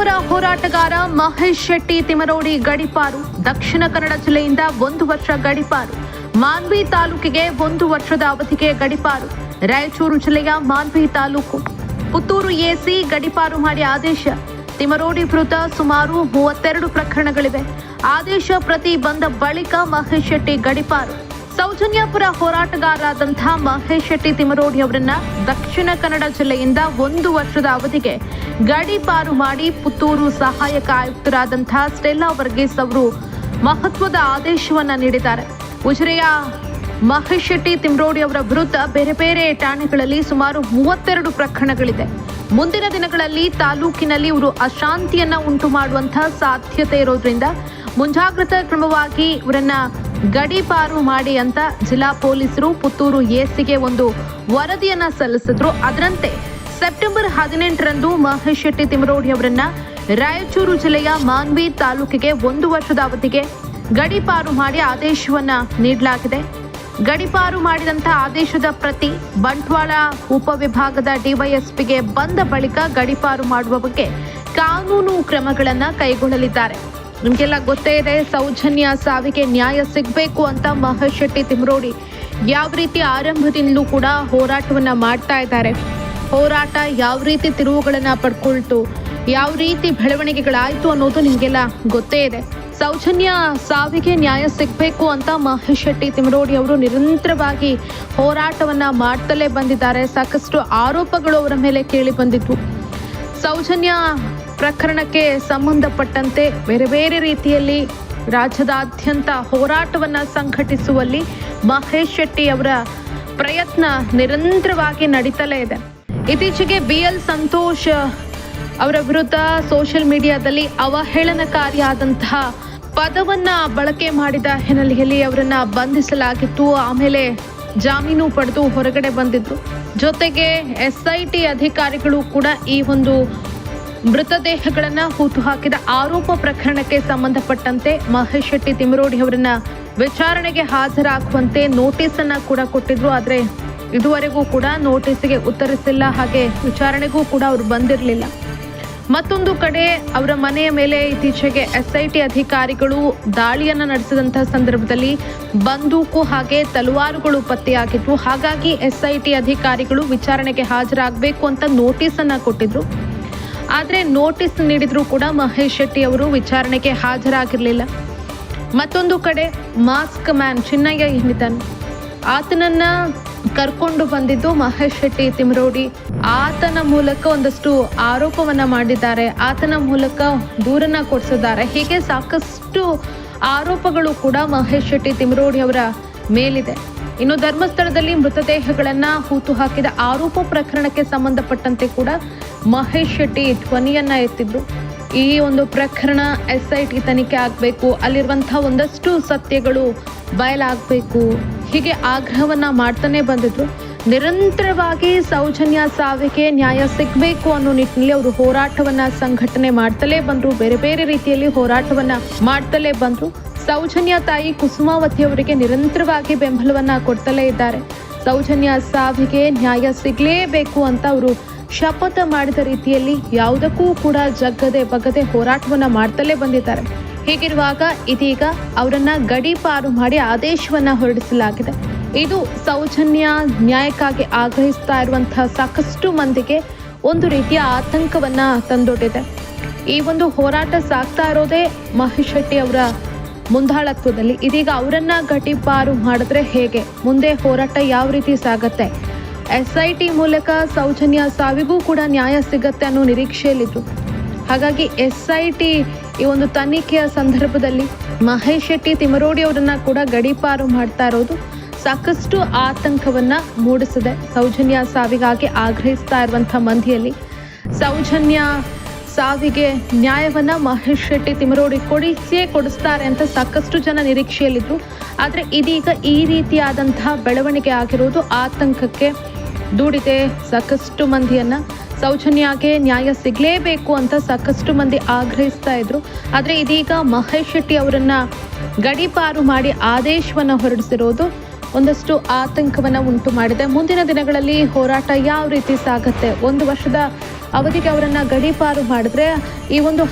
ಪರ ಹೋರಾಟಗಾರ ಮಹೇಶ್ ಶೆಟ್ಟಿ ತಿಮರೋಡಿ ಗಡಿಪಾರು. ದಕ್ಷಿಣ ಕನ್ನಡ ಜಿಲ್ಲೆಯಿಂದ ಒಂದು ವರ್ಷ ಗಡಿಪಾರು. ಮಾನ್ವಿ ತಾಲೂಕಿಗೆ ಒಂದು ವರ್ಷದ ಅವಧಿಗೆ ಗಡಿಪಾರು. ರಾಯಚೂರು ಜಿಲ್ಲೆಯ ಮಾನ್ವಿ ತಾಲೂಕು. ಪುತ್ತೂರು ಎಸಿ ಗಡಿಪಾರು ಮಾಡಿ ಆದೇಶ. ತಿಮರೋಡಿ ವಿರುದ್ಧ ಸುಮಾರು ಮೂವತ್ತೆರಡು ಪ್ರಕರಣಗಳಿವೆ. ಆದೇಶ ಪ್ರತಿ ಬಂದ ಬಳಿಕ ಮಹೇಶ್ ಶೆಟ್ಟಿ ಗಡಿಪಾರು. ಸೌಜನ್ಯಪುರ ಹೋರಾಟಗಾರರಾದಂಥ ಮಹೇಶ್ ಶೆಟ್ಟಿ ತಿಮರೋಡಿ ಅವರನ್ನ ದಕ್ಷಿಣ ಕನ್ನಡ ಜಿಲ್ಲೆಯಿಂದ ಒಂದು ವರ್ಷದ ಅವಧಿಗೆ ಗಡಿಪಾರು ಮಾಡಿ ಪುತ್ತೂರು ಸಹಾಯಕ ಆಯುಕ್ತರಾದಂಥ ಸ್ಟೆಲ್ಲಾ ವರ್ಗೀಸ್ ಅವರು ಮಹತ್ವದ ಆದೇಶವನ್ನ ನೀಡಿದ್ದಾರೆ. ಉಜಿರೆಯ ಮಹೇಶ್ ಶೆಟ್ಟಿ ತಿಮ್ರೋಡಿ ಅವರ ವಿರುದ್ಧ ಬೇರೆ ಬೇರೆ ಠಾಣೆಗಳಲ್ಲಿ ಸುಮಾರು ಮೂವತ್ತೆರಡು ಪ್ರಕರಣಗಳಿದೆ. ಮುಂದಿನ ದಿನಗಳಲ್ಲಿ ತಾಲೂಕಿನಲ್ಲಿ ಇವರು ಅಶಾಂತಿಯನ್ನ ಉಂಟು ಮಾಡುವಂತಹ ಸಾಧ್ಯತೆ ಇರೋದ್ರಿಂದ ಮುಂಜಾಗ್ರತಾ ಕ್ರಮವಾಗಿ ಇವರನ್ನ ಗಡಿಪಾರು ಮಾಡಿ ಅಂತ ಜಿಲ್ಲಾ ಪೊಲೀಸರು ಪುತ್ತೂರು ಎಸಿಗೆ ಒಂದು ವರದಿಯನ್ನ ಸಲ್ಲಿಸಿದ್ರು. ಅದರಂತೆ ಸೆಪ್ಟೆಂಬರ್ ಹದಿನೆಂಟರಂದು ಮಹೇಶ್ ಶೆಟ್ಟಿ ತಿಮರೋಡಿ ಅವರನ್ನ ರಾಯಚೂರು ಜಿಲ್ಲೆಯ ಮಾನ್ವಿ ತಾಲೂಕಿಗೆ ಒಂದು ವರ್ಷದ ಅವಧಿಗೆ ಗಡಿಪಾರು ಮಾಡಿ ಆದೇಶವನ್ನ ನೀಡಲಾಗಿದೆ. ಗಡಿಪಾರು ಮಾಡಿದಂತ ಆದೇಶದ ಪ್ರತಿ ಬಂಟ್ವಾಳ ಉಪವಿಭಾಗದ ಡಿವೈಎಸ್ಪಿಗೆ ಬಂದ ಬಳಿಕ ಗಡಿಪಾರು ಮಾಡುವ ಬಗ್ಗೆ ಕಾನೂನು ಕ್ರಮಗಳನ್ನು ಕೈಗೊಳ್ಳಲಿದ್ದಾರೆ. ನಿಮ್ಗೆಲ್ಲ ಗೊತ್ತೇ ಇದೆ, ಸೌಜನ್ಯ ಸಾವಿಗೆ ನ್ಯಾಯ ಸಿಗಬೇಕು ಅಂತ ಮಹೇಶ್ ಶೆಟ್ಟಿ ತಿಮ್ರೋಡಿ ಯಾವ ರೀತಿ ಆರಂಭದಿಂದಲೂ ಕೂಡ ಹೋರಾಟವನ್ನ ಮಾಡ್ತಾ ಇದ್ದಾರೆ. ಹೋರಾಟ ಯಾವ ರೀತಿ ತಿರುವುಗಳನ್ನ ಪಡ್ಕೊಳ್ತು, ಯಾವ ರೀತಿ ಬೆಳವಣಿಗೆಗಳಾಯ್ತು ಅನ್ನೋದು ನಿಮಗೆಲ್ಲ ಗೊತ್ತೇ ಇದೆ. ಸೌಜನ್ಯ ಸಾವಿಗೆ ನ್ಯಾಯ ಸಿಗಬೇಕು ಅಂತ ಮಹೇಶ್ ಶೆಟ್ಟಿ ತಿಮರೋಡಿ ಅವರು ನಿರಂತರವಾಗಿ ಹೋರಾಟವನ್ನ ಮಾಡ್ತಲೇ ಬಂದಿದ್ದಾರೆ. ಸಾಕಷ್ಟು ಆರೋಪಗಳು ಅವರ ಮೇಲೆ ಕೇಳಿ ಬಂದಿದ್ವು. ಸೌಜನ್ಯ ಪ್ರಕರಣಕ್ಕೆ ಸಂಬಂಧಪಟ್ಟಂತೆ ಬೇರೆ ಬೇರೆ ರೀತಿಯಲ್ಲಿ ರಾಜ್ಯದಾದ್ಯಂತ ಹೋರಾಟವನ್ನ ಸಂಘಟಿಸುವಲ್ಲಿ ಮಹೇಶ್ ಶೆಟ್ಟಿ ಅವರ ಪ್ರಯತ್ನ ನಿರಂತರವಾಗಿ ನಡೀತಲೇ ಇದೆ. ಇತ್ತೀಚೆಗೆ ಬಿ ಎಲ್ ಸಂತೋಷ್ ಅವರ ವಿರುದ್ಧ ಸೋಷಿಯಲ್ ಮೀಡಿಯಾದಲ್ಲಿ ಅವಹೇಳನಕಾರಿಯಾದಂತಹ ಪದವನ್ನ ಬಳಕೆ ಮಾಡಿದ ಹಿನ್ನೆಲೆಯಲ್ಲಿ ಅವರನ್ನ ಬಂಧಿಸಲಾಗಿತ್ತು. ಆಮೇಲೆ ಜಾಮೀನು ಪಡೆದು ಹೊರಗಡೆ ಬಂದಿದ್ದು. ಜೊತೆಗೆ ಎಸ್ ಐ ಟಿ ಅಧಿಕಾರಿಗಳು ಕೂಡ ಈ ಒಂದು ಮೃತದೇಹಗಳನ್ನ ಹೂತು ಹಾಕಿದ ಆರೋಪ ಪ್ರಕರಣಕ್ಕೆ ಸಂಬಂಧಪಟ್ಟಂತೆ ಮಹೇಶ್ ಶೆಟ್ಟಿ ತಿಮರೋಡಿ ಅವರನ್ನ ವಿಚಾರಣೆಗೆ ಹಾಜರಾಗುವಂತೆ ನೋಟಿಸ್ ಅನ್ನ ಕೂಡ ಕೊಟ್ಟಿದ್ರು. ಆದ್ರೆ ಇದುವರೆಗೂ ಕೂಡ ನೋಟಿಸ್ಗೆ ಉತ್ತರಿಸಿಲ್ಲ. ಹಾಗೆ ವಿಚಾರಣೆಗೂ ಕೂಡ ಅವರು ಬಂದಿರಲಿಲ್ಲ. ಮತ್ತೊಂದು ಕಡೆ ಅವರ ಮನೆಯ ಮೇಲೆ ಇತ್ತೀಚೆಗೆ ಎಸ್ಐಟಿ ಅಧಿಕಾರಿಗಳು ದಾಳಿಯನ್ನ ನಡೆಸಿದಂತಹ ಸಂದರ್ಭದಲ್ಲಿ ಬಂದೂಕು ಹಾಗೆ ತಲವಾರುಗಳು ಪತ್ತೆಯಾಗಿದ್ವು. ಹಾಗಾಗಿ ಎಸ್ಐಟಿ ಅಧಿಕಾರಿಗಳು ವಿಚಾರಣೆಗೆ ಹಾಜರಾಗಬೇಕು ಅಂತ ನೋಟಿಸ್ ಅನ್ನ ಕೊಟ್ಟಿದ್ರು. ಆದ್ರೆ ನೋಟಿಸ್ ನೀಡಿದ್ರು ಕೂಡ ಮಹೇಶ್ ಶೆಟ್ಟಿ ಅವರು ವಿಚಾರಣೆಗೆ ಹಾಜರಾಗಿರಲಿಲ್ಲ. ಮತ್ತೊಂದು ಕಡೆ ಮಾಸ್ಕ್ ಮ್ಯಾನ್ ಚಿನ್ನಯ್ಯ ಏನಿದ್ದಾನೆ ಆತನನ್ನ ಕರ್ಕೊಂಡು ಬಂದಿದ್ದು ಮಹೇಶ್ ಶೆಟ್ಟಿ ತಿಮರೋಡಿ. ಆತನ ಮೂಲಕ ಒಂದಷ್ಟು ಆರೋಪವನ್ನ ಮಾಡಿದ್ದಾರೆ. ಆತನ ಮೂಲಕ ದೂರನ್ನ ಕೊಡಿಸಿದ್ದಾರೆ. ಹೀಗೆ ಸಾಕಷ್ಟು ಆರೋಪಗಳು ಕೂಡ ಮಹೇಶ್ ಶೆಟ್ಟಿ ತಿಮರೋಡಿ ಅವರ ಮೇಲಿದೆ. ಇನ್ನು ಧರ್ಮಸ್ಥಳದಲ್ಲಿ ಮೃತದೇಹಗಳನ್ನ ಹೂತು ಹಾಕಿದ ಆರೋಪ ಪ್ರಕರಣಕ್ಕೆ ಸಂಬಂಧಪಟ್ಟಂತೆ ಕೂಡ ಮಹೇಶ್ ಶೆಟ್ಟಿ ಧ್ವನಿಯನ್ನ ಎತ್ತಿದ್ರು. ಈ ಒಂದು ಪ್ರಕರಣ ಎಸ್ ಐ ಟಿ ತನಿಖೆ ಆಗಬೇಕು. ಅಲ್ಲಿರುವಂತಹ ಒಂದಷ್ಟು ಸತ್ಯಗಳು ಬಯಲಾಗಬೇಕು ಹೀಗೆ ಆಗ್ರಹವನ್ನ ಮಾಡ್ತಾನೆ ಬಂದಿದ್ರು. ನಿರಂತರವಾಗಿ ಸೌಜನ್ಯ ಸಾವಿಗೆ ನ್ಯಾಯ ಸಿಗಬೇಕು ಅನ್ನೋ ನಿಟ್ಟಿನಲ್ಲಿ ಅವರು ಹೋರಾಟವನ್ನ ಸಂಘಟನೆ ಮಾಡ್ತಲೇ ಬಂದ್ರು. ಬೇರೆ ಬೇರೆ ರೀತಿಯಲ್ಲಿ ಹೋರಾಟವನ್ನ ಮಾಡ್ತಲೇ ಬಂದ್ರು. ಸೌಜನ್ಯ ತಾಯಿ ಕುಸುಮಾವತಿ ಅವರಿಗೆ ನಿರಂತರವಾಗಿ ಬೆಂಬಲವನ್ನ ಕೊಡ್ತಲೇ ಇದ್ದಾರೆ. ಸೌಜನ್ಯ ಸಾವಿಗೆ ನ್ಯಾಯ ಸಿಗಲೇಬೇಕು ಅಂತ ಅವರು ಶಪಥ ಮಾಡಿದ ರೀತಿಯಲ್ಲಿ ಯಾವುದಕ್ಕೂ ಕೂಡ ಜಗ್ಗದೆ ಬಗ್ಗದೆ ಹೋರಾಟವನ್ನ ಮಾಡ್ತಲೇ ಬಂದಿದ್ದಾರೆ. ಹೀಗಿರುವಾಗ ಇದೀಗ ಅವರನ್ನ ಗಡೀಪಾರು ಮಾಡಿ ಆದೇಶವನ್ನ ಹೊರಡಿಸಲಾಗಿದೆ. ಇದು ಸೌಜನ್ಯ ನ್ಯಾಯಕ್ಕಾಗಿ ಆಗ್ರಹಿಸ್ತಾ ಇರುವಂತಹ ಸಾಕಷ್ಟು ಮಂದಿಗೆ ಒಂದು ರೀತಿಯ ಆತಂಕವನ್ನ ತಂದೊಡ್ಡಿದೆ. ಈ ಒಂದು ಹೋರಾಟ ಸಾಕ್ತಾ ಇರೋದೇ ಮಹೇಶ್ ಶೆಟ್ಟಿ ಅವರ ಮುಂದಾಳತ್ವದಲ್ಲಿ ಇದೀಗ ಅವರನ್ನ ಗಡೀಪಾರು ಮಾಡಿದ್ರೆ ಹೇಗೆ? ಮುಂದೆ ಹೋರಾಟ ಯಾವ ರೀತಿ ಸಾಗತ್ತೆ? ಎಸ್ಐಟಿ ಮೂಲಕ ಸೌಜನ್ಯ ಸಾವಿಗೂ ಕೂಡ ನ್ಯಾಯ ಸಿಗತ್ತೆ ಅನ್ನೋ ನಿರೀಕ್ಷೆಯಲ್ಲಿದ್ರು. ಹಾಗಾಗಿ ಎಸ್ಐಟಿ ಈ ಒಂದು ತನಿಖೆಯ ಸಂದರ್ಭದಲ್ಲಿ ಮಹೇಶ್ ಶೆಟ್ಟಿ ತಿಮರೋಡಿ ಅವರನ್ನ ಕೂಡ ಗಡೀಪಾರು ಮಾಡ್ತಾ ಇರೋದು ಸಾಕಷ್ಟು ಆತಂಕವನ್ನ ಮೂಡಿಸಿದೆ. ಸೌಜನ್ಯ ಸಾವಿಗಾಗಿ ಆಗ್ರಹಿಸ್ತಾ ಇರುವಂತಹ ಮಂದಿಯಲ್ಲಿ ಸೌಜನ್ಯ ಸಾವಿಗೆ ನ್ಯಾಯವನ್ನ ಮಹೇಶ್ ಶೆಟ್ಟಿ ತಿಮರೋಡಿ ಕೊಡಿಸಿಯೇ ಕೊಡಿಸ್ತಾರೆ ಅಂತ ಸಾಕಷ್ಟು ಜನ ನಿರೀಕ್ಷೆಯಲ್ಲಿದ್ದರು ಆದರೆ ಇದೀಗ ಈ ರೀತಿಯಾದಂತಹ ಬೆಳವಣಿಗೆ ಆಗಿರುವುದು ಆತಂಕಕ್ಕೆ ದೂಡಿದೆ. ಸಾಕಷ್ಟು ಮಂದಿಯನ್ನ ಸೌಜನ್ಯಾಗೆ ನ್ಯಾಯ ಸಿಗಲೇಬೇಕು ಅಂತ ಸಾಕಷ್ಟು ಮಂದಿ ಆಗ್ರಹಿಸ್ತಾ ಇದ್ರು. ಆದರೆ ಇದೀಗ ಮಹೇಶ್ ಶೆಟ್ಟಿ ಅವರನ್ನು ಗಡಿಪಾರು ಮಾಡಿ ಆದೇಶವನ್ನು ಹೊರಡಿಸಿರೋದು ಒಂದಷ್ಟು ಆತಂಕವನ್ನು ಉಂಟು ಮಾಡಿದೆ. ಮುಂದಿನ ದಿನಗಳಲ್ಲಿ ಹೋರಾಟ ಯಾವ ರೀತಿ ಸಾಗುತ್ತೆ? ಒಂದು ವರ್ಷದ ಅವಧಿಗೆ ಅವರನ್ನ ಗಡೀಪಾರು ಮಾಡಿದ್ರೆ ಈ ಒಂದು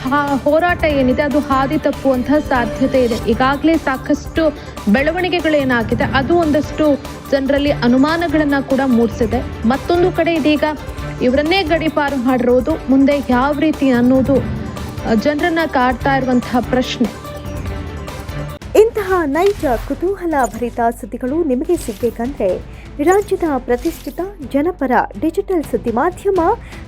ಹೋರಾಟ ಏನಿದೆ ಅದು ಹಾದಿ ತಪ್ಪುವಂತಹ ಸಾಧ್ಯತೆ ಇದೆ. ಈಗಾಗಲೇ ಸಾಕಷ್ಟು ಬೆಳವಣಿಗೆಗಳೇನಾಗಿದೆ ಅದು ಒಂದಷ್ಟು ಜನರಲ್ಲಿ ಅನುಮಾನಗಳನ್ನ ಕೂಡ ಮೂಡಿಸಿದೆ. ಮತ್ತೊಂದು ಕಡೆ ಇದೀಗ ಇವರನ್ನೇ ಗಡೀಪಾರು ಮಾಡಿರೋದು ಮುಂದೆ ಯಾವ ರೀತಿ ಅನ್ನೋದು ಜನರನ್ನ ಕಾಡ್ತಾ ಇರುವಂತಹ ಪ್ರಶ್ನೆ. ಇಂತಹ ನೈಜ ಕುತೂಹಲ ಭರಿತ ಸುದ್ದಿಗಳು ನಿಮಗೆ ಸಿಗಬೇಕಂದ್ರೆ ರಾಜ್ಯದ ಪ್ರತಿಷ್ಠಿತ ಜನಪರ ಡಿಜಿಟಲ್ ಸುದ್ದಿ ಮಾಧ್ಯಮ